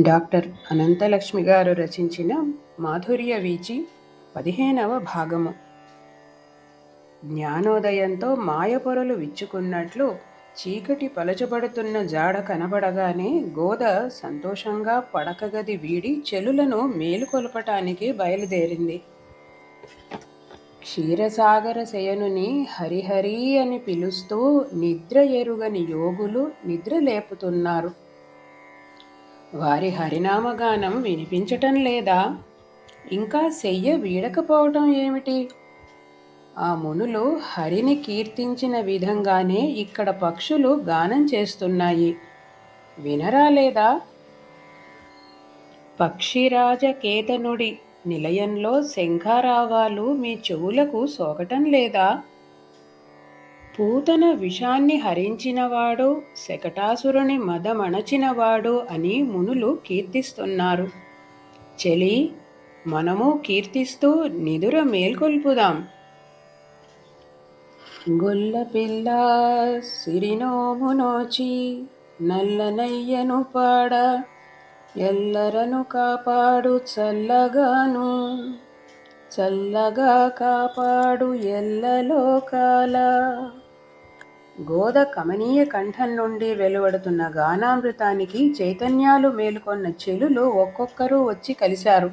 Doctor Ananthalakshmi గారు రచించిన మాధుర్య వీచి పదిహేనవ భాగము. జ్ఞానోదయంతో మాయపొరలు విచ్చుకున్నట్లు చీకటి పలచబడుతున్న జాడ కనబడగానే గోద సంతోషంగా పడకగది వీడి చెలులను మేలుకొలపటానికి బయలుదేరింది. క్షీరసాగర శయనుని హరిహరి అని పిలుస్తూ నిద్ర ఎరుగని యోగులు నిద్ర లేపుతున్నారు. వారి హరినామగానం వినిపించటం లేదా? ఇంకా శయ్య వీడకపోవటం ఏమిటి? ఆ మునులు హరిని కీర్తించిన విధంగానే ఇక్కడ పక్షులు గానం చేస్తున్నాయి. వినరా లేదా? పక్షిరాజ కేతనుడి నిలయంలో శంఖారావాలు మీ చెవులకు సోకటం లేదా? పూతన విషాన్ని హరించినవాడు శకటాసురుని మదమణచినవాడు అని మునులు కీర్తిస్తున్నారు. చెలి మనము కీర్తిస్తూ నిదుర మేల్కొల్పుదాం. గొల్ల పిల్ల సిరినోమునోచి నల్లనయ్యను పాడ ఎల్లరను కాపాడు చల్లగాను చల్లగా కాపాడు ఎల్లలోకాల. గోద కమనీయ కంఠం నుండి వెలువడుతున్న గానామృతానికి చైతన్యాలు మేలుకొన్న చెలులు ఒక్కొక్కరు వచ్చి కలిశారు.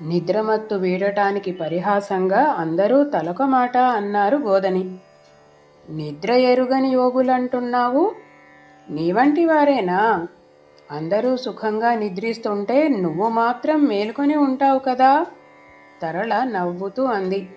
నిద్రమత్తు వీడటానికి పరిహాసంగా అందరూ తలొక మాట అన్నారు గోదని. నిద్ర ఎరుగని యోగులంటున్నావు? నీ వంటి వారేనా? అందరూ సుఖంగా నిద్రిస్తుంటే నువ్వు మాత్రం మేలుకొని ఉంటావు కదా? తరళ నవ్వుతూ అంది.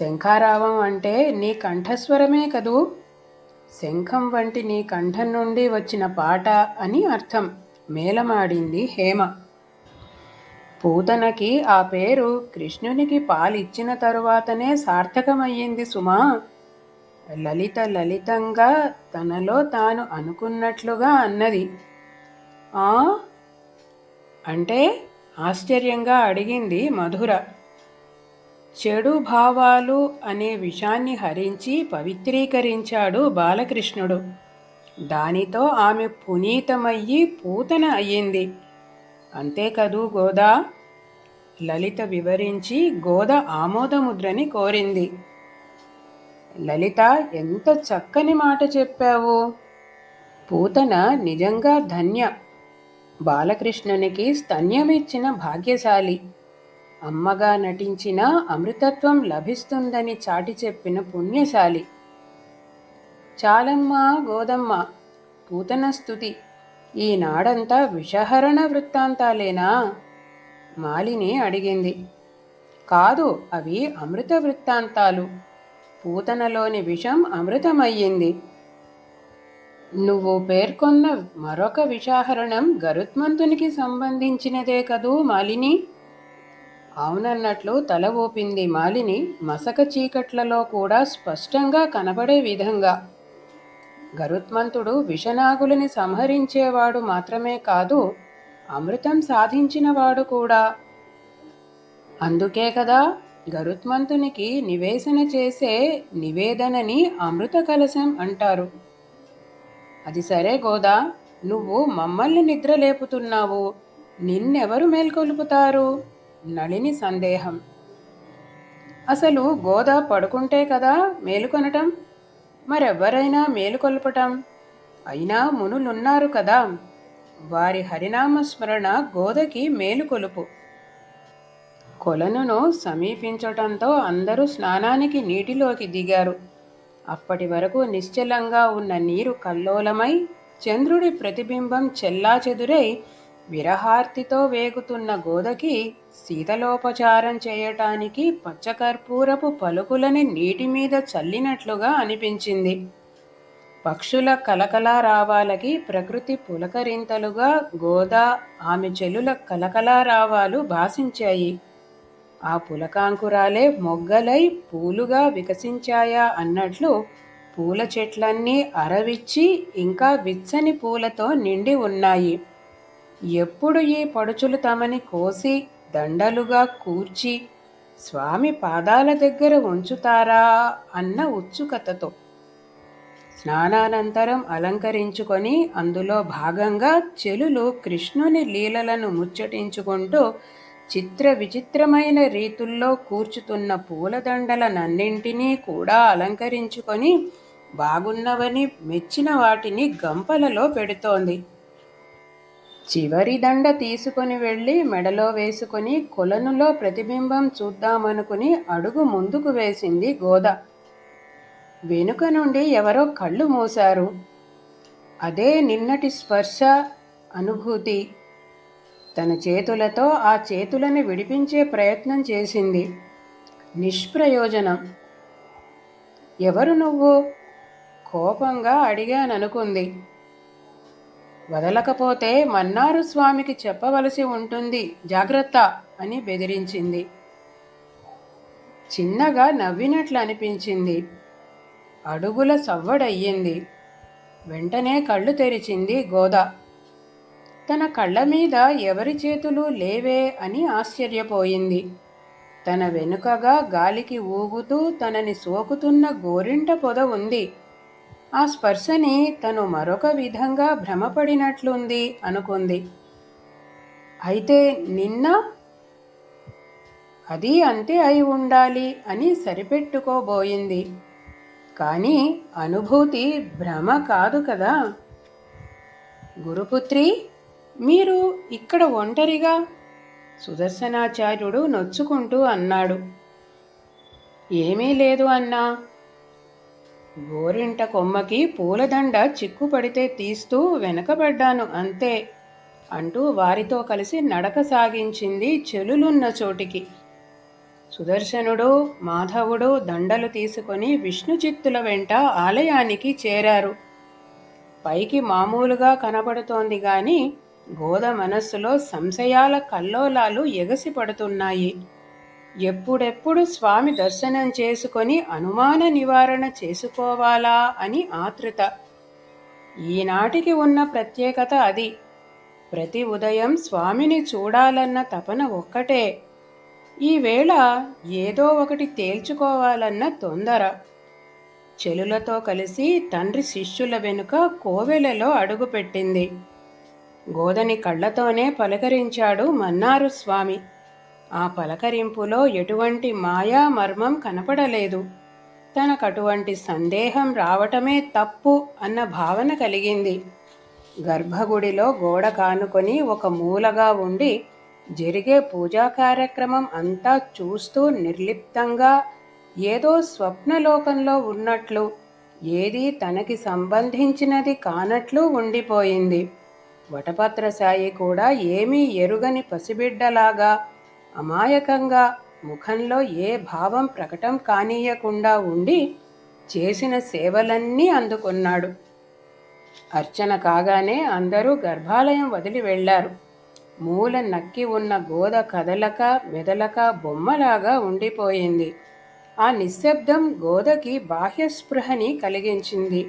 శంఖారావం అంటే నీ కంఠస్వరమే కదూ? శంఖం వంటి నీ కంఠం నుండి వచ్చిన పాట అని అర్థం మేలమాడింది హేమ. పూతనకి ఆ పేరు కృష్ణునికి పాలిచ్చిన తరువాతనే సార్థకమయ్యింది సుమా. లలిత లలితంగా తనలో తాను అనుకున్నట్లుగా అన్నది. ఆ? అంటే ఆశ్చర్యంగా అడిగింది మధుర. చెడు భావాలు అనే విషాన్ని హరించి పవిత్రీకరించాడు బాలకృష్ణుడు. దానితో ఆమె పునీతమయ్యి పూతన అయ్యింది. అంతే కదూ గోదా? లలిత వివరించి గోద ఆమోదముద్రని కోరింది. లలిత ఎంత చక్కని మాట చెప్పావు. పూతన నిజంగా ధన్య. బాలకృష్ణునికి స్తన్యమిచ్చిన భాగ్యశాలి. అమ్మగా నటించిన అమృతత్వం లభిస్తుందని చాటి చెప్పిన పుణ్యశాలి. చాలమ్మ గోదమ్మ పూతన స్థుతి ఈనాడంతా విషహరణ వృత్తాంతాలేనా? మాలిని అడిగింది. కాదు అవి అమృత వృత్తాంతాలు. పూతనలోని విషం అమృతమయ్యింది. నువ్వు పేర్కొన్న మరొక విషాహరణం గరుత్మంతునికి సంబంధించినదే కదూ మాలిని? అవునన్నట్లు తల ఊపింది మాలిని మసక చీకట్లలో కూడా స్పష్టంగా కనబడే విధంగా. గరుత్మంతుడు విషనాగులని సంహరించేవాడు మాత్రమే కాదు అమృతం సాధించినవాడు కూడా. అందుకే కదా గరుత్మంతునికి నివేశన చేసే నివేదనని అమృత కలశం అంటారు. అది సరే గోదా నువ్వు మమ్మల్ని నిద్ర లేపుతున్నావు నిన్నెవరు మేల్కొలుపుతారు? నళిని సందేహం. అసలు గోద పడుకుంటే కదా మేలుకొనటం? మరెవ్వరైనా మేలుకొల్పటం? అయినా మునులున్నారు కదా. వారి హరినామస్మరణ గోదకి మేలుకొలుపు. కొలనును సమీపించటంతో అందరూ స్నానానికి నీటిలోకి దిగారు. అప్పటి వరకు నిశ్చలంగా ఉన్న నీరు కల్లోలమై చంద్రుడి ప్రతిబింబం చెల్లాచెదురై విరహార్తితో వేగుతున్న గోదకి శీతలోపచారం చేయటానికి పచ్చకర్పూరపు పలుకులని నీటి మీద చల్లినట్లుగా అనిపించింది. పక్షుల కలకలారావాలకి ప్రకృతి పులకరింతలుగా గోదా ఆమె చెలుల కలకలారావాలు భాసించాయి. ఆ పులకాంకురాలే మొగ్గలై పూలుగా వికసించాయా అన్నట్లు పూల చెట్లన్నీ అరవిచ్చి ఇంకా విచ్చని పూలతో నిండి ఉన్నాయి. ఎప్పుడు ఈ పడుచులు తమని కోసి దండలుగా కూర్చి స్వామి పాదాల దగ్గర ఉంచుతారా అన్న ఉత్సుకతతో స్నానానంతరం అలంకరించుకొని అందులో భాగంగా చెలులు కృష్ణుని లీలలను ముచ్చటించుకుంటూ చిత్ర విచిత్రమైన రీతుల్లో కూర్చుతున్న పూలదండలనన్నింటినీ కూడా అలంకరించుకొని బాగున్నవని మెచ్చిన వాటిని గంపలలో పెడుతోంది. చివరి దండ తీసుకొని వెళ్ళి మెడలో వేసుకొని కొలనులో ప్రతిబింబం చూద్దామనుకుని అడుగు ముందుకు వేసింది గోద. వెనుక నుండి ఎవరో కళ్ళు మూశారు. అదే నిన్నటి స్పర్శ అనుభూతి. తన చేతులతో ఆ చేతులను విడిపించే ప్రయత్నం చేసింది. నిష్ప్రయోజనం. ఎవరు నువ్వు? కోపంగా అడిగాననుకుంది. వదలకపోతే మన్నారు స్వామికి చెప్పవలసి ఉంటుంది జాగ్రత్త అని బెదిరించింది. చిన్నగా నవ్వినట్లు అనిపించింది. అడుగుల సవ్వడయ్యింది. వెంటనే కళ్ళు తెరిచింది గోదా. తన కళ్ళ మీద ఎవరి చేతులు లేవే అని ఆశ్చర్యపోయింది. తన వెనుకగా గాలికి ఊగుతూ తనని సోకుతున్న గోరింట పొద ఉంది. ఆ స్పర్శని తను మరొక విధంగా భ్రమపడినట్లుంది అనుకుంది. అయితే నిన్న? అది అంతే అయి ఉండాలి అని సరిపెట్టుకోబోయింది. కానీ అనుభూతి భ్రమ కాదు కదా. గురుపుత్రి! మీరు ఇక్కడ ఒంటరిగా సుదర్శనాచార్యుడు నొచ్చుకుంటూ అన్నాడు. ఏమీ లేదు అన్నా. గోరింట కొమ్మకి పూలదండ చిక్కుపడితే తీస్తూ వెనకబడ్డాను అంతే అంటూ వారితో కలిసి నడక సాగించింది చెలులున్న చోటికి. సుదర్శనుడు మాధవుడు దండలు తీసుకొని విష్ణుచిత్తుల వెంట ఆలయానికి చేరారు. పైకి మామూలుగా కనబడుతోంది కానీ గోద మనస్సులో సంశయాల కల్లోలాలు ఎగసిపడుతున్నాయి ఎప్పుడెప్పుడు స్వామి దర్శనం చేసుకొని అనుమాన నివారణ చేసుకోవాలా అని ఆతృత ఈనాటికి ఉన్న ప్రత్యేకత అది. ప్రతి ఉదయం స్వామిని చూడాలన్న తపన ఒక్కటే. ఈవేళ ఏదో ఒకటి తేల్చుకోవాలన్న తొందర. చెలులతో కలిసి తండ్రి శిష్యుల వెనుక కోవెలలో అడుగుపెట్టింది. గోదని కళ్ళతోనే పలకరించాడు మన్నారు స్వామి. ఆ పలకరింపులో ఎటువంటి మాయా మర్మం కనపడలేదు. తనకటువంటి సందేహం రావటమే తప్పు అన్న భావన కలిగింది. గర్భగుడిలో గోడ కానుకొని ఒక మూలగా ఉండి జరిగే పూజా కార్యక్రమం అంతా చూస్తూ నిర్లిప్తంగా ఏదో స్వప్నలోకంలో ఉన్నట్లు ఏది తనకి సంబంధించినది కానట్లు ఉండిపోయింది. వటపత్రసాయి కూడా ఏమీ ఎరుగని పసిబిడ్డలాగా అమాయకంగా ముఖంలో ఏ భావం ప్రకటం కానీయకుండా ఉండి చేసిన సేవలన్నీ అందుకున్నాడు. అర్చన కాగానే అందరూ గర్భాలయం వదిలి వెళ్ళారు మూల నక్కి ఉన్న గోద కదలక మెదలక బొమ్మలాగా ఉండిపోయింది. ఆ నిశ్శబ్దం గోదకి బాహ్యస్పృహని కలిగించింది.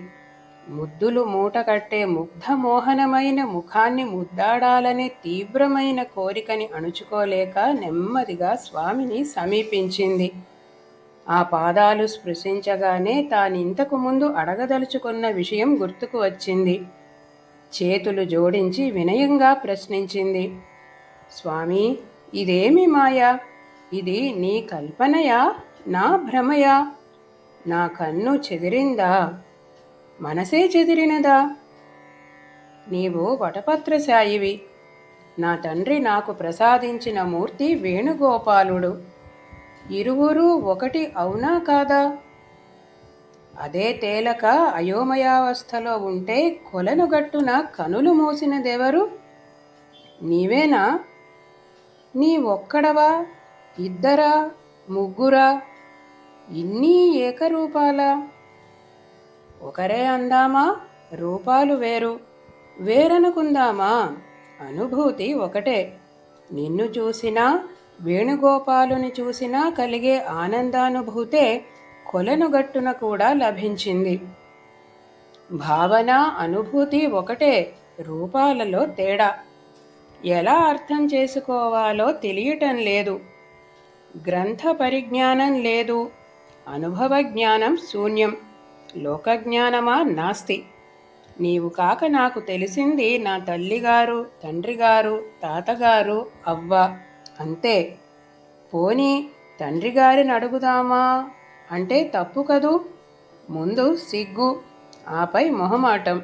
ముద్దులు మూటకట్టే ముగ్ధమోహనమైన ముఖాన్ని ముద్దాడాలనే తీవ్రమైన కోరికని అణుచుకోలేక నెమ్మదిగా స్వామిని సమీపించింది. ఆ పాదాలు స్పృశించగానే తానింతకు ముందు అడగదలుచుకున్న విషయం గుర్తుకు వచ్చింది. చేతులు జోడించి వినయంగా ప్రశ్నించింది. స్వామి ఇదేమి మాయా? ఇది నీ కల్పనయా? నా భ్రమయా? నా కన్ను చెదిరిందా? మనసే చెదిరినదా? నీవు వటపత్రశాయివి నా తండ్రి నాకు ప్రసాదించిన మూర్తి వేణుగోపాలుడు. ఇరువురు ఒకటి అవునా కాదా? అదే తేలక అయోమయావస్థలో ఉంటే కొలను గట్టున కనులు మూసినదెవరు? నీవేనా? నీ ఒక్కడవా? ఇద్దరా? ముగ్గురా? ఇన్ని ఏకరూపాలా? ఒకరే అందామా? రూపాలు వేరు. వేరనుకుందామా? అనుభూతి ఒకటే. నిన్ను చూసినా వేణుగోపాలుని చూసినా కలిగే ఆనందానుభూతే కొలనుగట్టున కూడా లభించింది. భావన అనుభూతి ఒకటే రూపాలలో తేడా. ఎలా అర్థం చేసుకోవాలో తెలియటం లేదు. గ్రంథ పరిజ్ఞానం లేదు. అనుభవ జ్ఞానం శూన్యం. లోకజ్ఞానమా? నాస్తి. నీవు కాక నాకు తెలిసింది నా తల్లిగారు తండ్రిగారు తాతగారు అవ్వ. అంతే. పోనీ తండ్రిగారిని అడుగుదామా? అంటే తప్పు కదూ? ముందు సిగ్గు ఆపై మొహమాటం.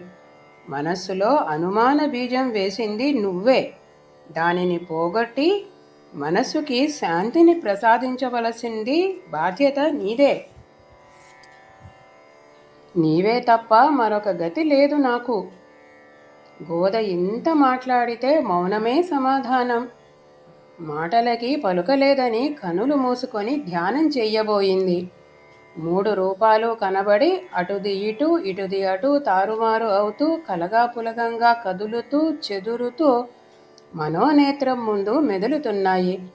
మనస్సులో అనుమాన బీజం వేసింది నువ్వే. దానిని పోగొట్టి మనస్సుకి శాంతిని ప్రసాదించవలసింది బాధ్యత నీదే. నీవే తప్ప మరొక గతి లేదు నాకు. గోద ఇంత మాట్లాడితే మౌనమే సమాధానం. మాటలకి పలుకలేదని కనులు మూసుకొని ధ్యానం చెయ్యబోయింది. మూడు రూపాలు కనబడి అటుది ఇటు ఇటుది అటు తారుమారు అవుతూ కలగాపులగంగా కదులుతూ చెదురుతూ మనోనేత్రం ముందు మెదులుతున్నాయి.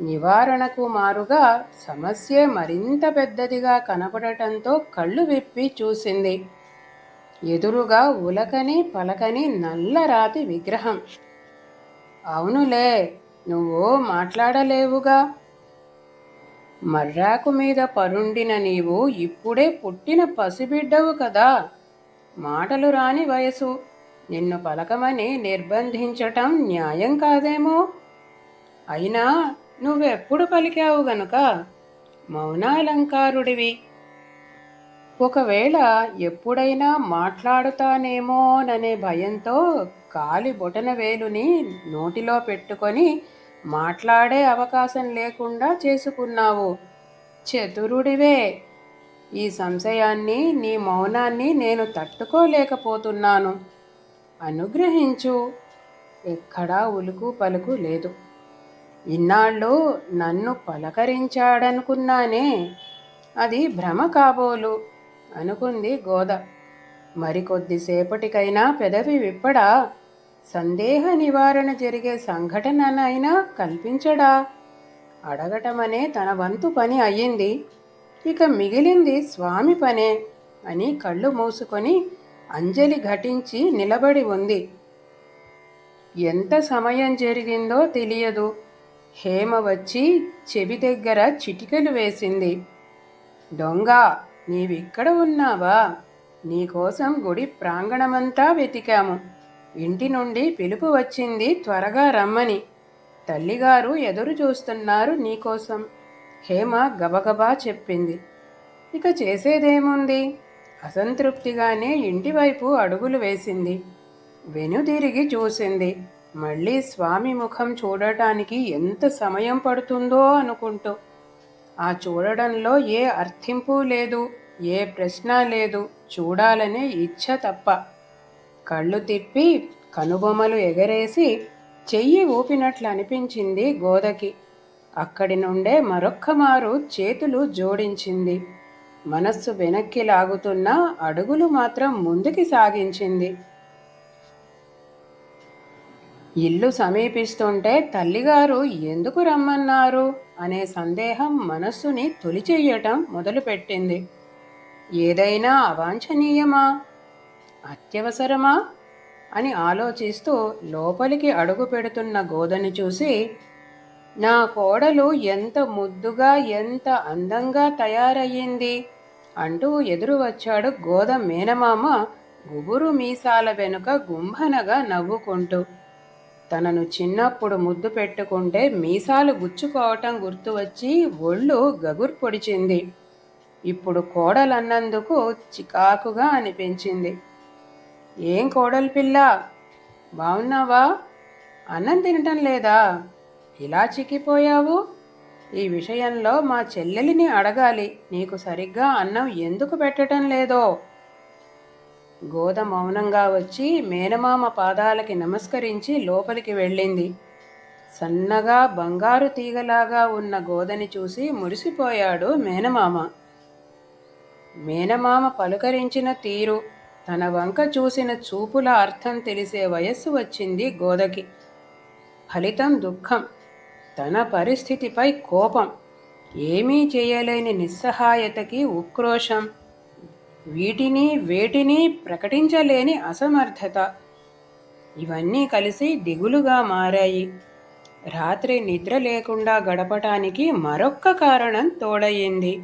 నివారణకు మారుగా సమస్య మరింత పెద్దదిగా కనపడటంతో కళ్ళు విప్పి చూసింది. ఎదురుగా ఉలకని పలకని నల్లరాతి విగ్రహం. అవునులే నువ్వు మాట్లాడలేవుగా. మర్రాకు మీద పరుండిన నీవు ఇప్పుడే పుట్టిన పసిబిడ్డవు కదా. మాటలు రాని వయసు. నిన్ను పలకమని నిర్బంధించటం న్యాయం కాదేమో. అయినా నువ్వెప్పుడు పలికావు గనుక మౌనాలంకారుడివి. ఒకవేళ ఎప్పుడైనా మాట్లాడుతానేమోననే భయంతో కాలి బొటన వేలుని నోటిలో పెట్టుకొని మాట్లాడే అవకాశం లేకుండా చేసుకున్నావు. చతురుడివే. ఈ సంశయాన్ని నీ మౌనాన్ని నేను తట్టుకోలేకపోతున్నాను. అనుగ్రహించు. ఎక్కడా ఉలుకు పలుకు లేదు. ఇన్నాళ్ళు నన్ను పలకరించాడనుకున్నానే. అది భ్రమ కాబోలు అనుకుంది గోద. మరికొద్దిసేపటికైనా పెదవి విప్పడా? సందేహ నివారణ జరిగే సంఘటననైనా కల్పించడా? అడగటమనే తన వంతు పని అయ్యింది. ఇక మిగిలింది స్వామి పనే అని కళ్ళు మూసుకొని అంజలి ఘటించి నిలబడి ఉంది. ఎంత సమయం జరిగిందో తెలియదు. హేమ వచ్చి చెవి దగ్గర చిటికలు వేసింది. దొంగ నీవిక్కడ ఉన్నావా? నీకోసం గుడి ప్రాంగణమంతా వెతికాము. ఇంటి నుండి పిలుపు వచ్చింది త్వరగా రమ్మని. తల్లిగారు ఎదురు చూస్తున్నారు నీకోసం హేమ గబగబా చెప్పింది. ఇక చేసేదేముంది? అసంతృప్తిగానే ఇంటివైపు అడుగులు వేసింది. వెనుదిరిగి చూసింది. మళ్ళీ స్వామి ముఖం చూడటానికి ఎంత సమయం పడుతుందో అనుకుంటూ. ఆ చూడడంలో ఏ అర్థింపు లేదు ఏ ప్రశ్న లేదు చూడాలనే ఇచ్ఛ తప్ప. కళ్ళు తిప్పి కనుబొమ్మలు ఎగరేసి చెయ్యి ఊపినట్లు అనిపించింది గోదకి. అక్కడి నుండే మరొక్క మారు చేతులు జోడించింది. మనస్సు వెనక్కి లాగుతున్న అడుగులు మాత్రం ముందుకి సాగించింది. ఇల్లు సమీపిస్తుంటే తల్లిగారు ఎందుకు రమ్మన్నారు? అనే సందేహం మనస్సుని తొలిచెయ్యటం మొదలుపెట్టింది. ఏదైనా అవాంఛనీయమా? అత్యవసరమా? అని ఆలోచిస్తూ లోపలికి అడుగు పెడుతున్న గోదని చూసి నా కోడలు ఎంత ముద్దుగా ఎంత అందంగా తయారయ్యింది? అంటూ ఎదురు వచ్చాడు గోద మేనమామ గుబురు మీసాల వెనుక గుంభనగా నవ్వుకుంటూ. తనను చిన్నప్పుడు ముద్దు పెట్టుకుంటే మీసాలు గుచ్చుకోవటం గుర్తు వచ్చి ఒళ్ళు గగుర్ పొడిచింది. ఇప్పుడు కోడలన్నందుకు చికాకుగా అనిపించింది. ఏం కోడలు పిల్ల? బాగున్నావా అన్నం తినటం లేదా? ఇలా చిక్కిపోయావు? ఈ విషయంలో మా చెల్లెలిని అడగాలి. నీకు సరిగ్గా అన్నం ఎందుకు పెట్టడం లేదో? గోద మౌనంగా వచ్చి మేనమామ పాదాలకి నమస్కరించి లోపలికి వెళ్ళింది. సన్నగా బంగారు తీగలాగా ఉన్న గోదని చూసి మురిసిపోయాడు మేనమామ. మేనమామ పలుకరించిన తీరు తన వంక చూసిన చూపుల అర్థం తెలిసే వయస్సు వచ్చింది గోదకి. ఫలితం దుఃఖం తన పరిస్థితిపై కోపం. ఏమీ చేయలేని నిస్సహాయతకి ఉక్రోషం. వీటిని వేటిని ప్రకటించలేని అసమర్థత. ఇవన్నీ కలిసి దిగులుగా మారాయి. రాత్రి నిద్ర లేకుండా గడపటానికి మరొక్క కారణం తోడయ్యింది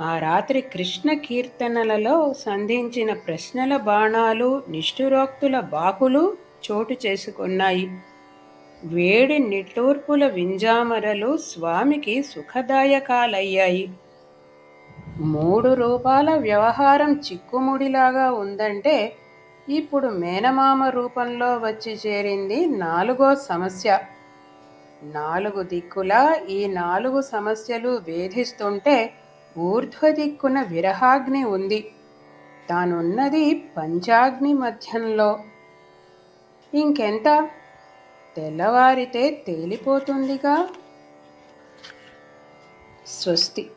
ఆ రాత్రి కృష్ణ కీర్తనలలో సంధించిన ప్రశ్నల బాణాలు నిష్ఠురోక్తుల బాకులు చోటు చేసుకున్నాయి. వేడి నిట్టూర్పుల వింజామరలు స్వామికి సుఖదాయకాలయ్యాయి. మూడు రూపాల వ్యవహారం చిక్కుముడిలాగా ఉందంటే ఇప్పుడు మేనమామ రూపంలో వచ్చి చేరింది నాలుగో సమస్య. నాలుగు దిక్కులా ఈ నాలుగు సమస్యలు వేధిస్తుంటే ఊర్ధ్వ దిక్కున విరహాగ్ని ఉంది. తానున్నది పంచాగ్ని మధ్యంలో. ఇంకెంత? తెల్లవారితే తేలిపోతుందిగా. స్వస్తి.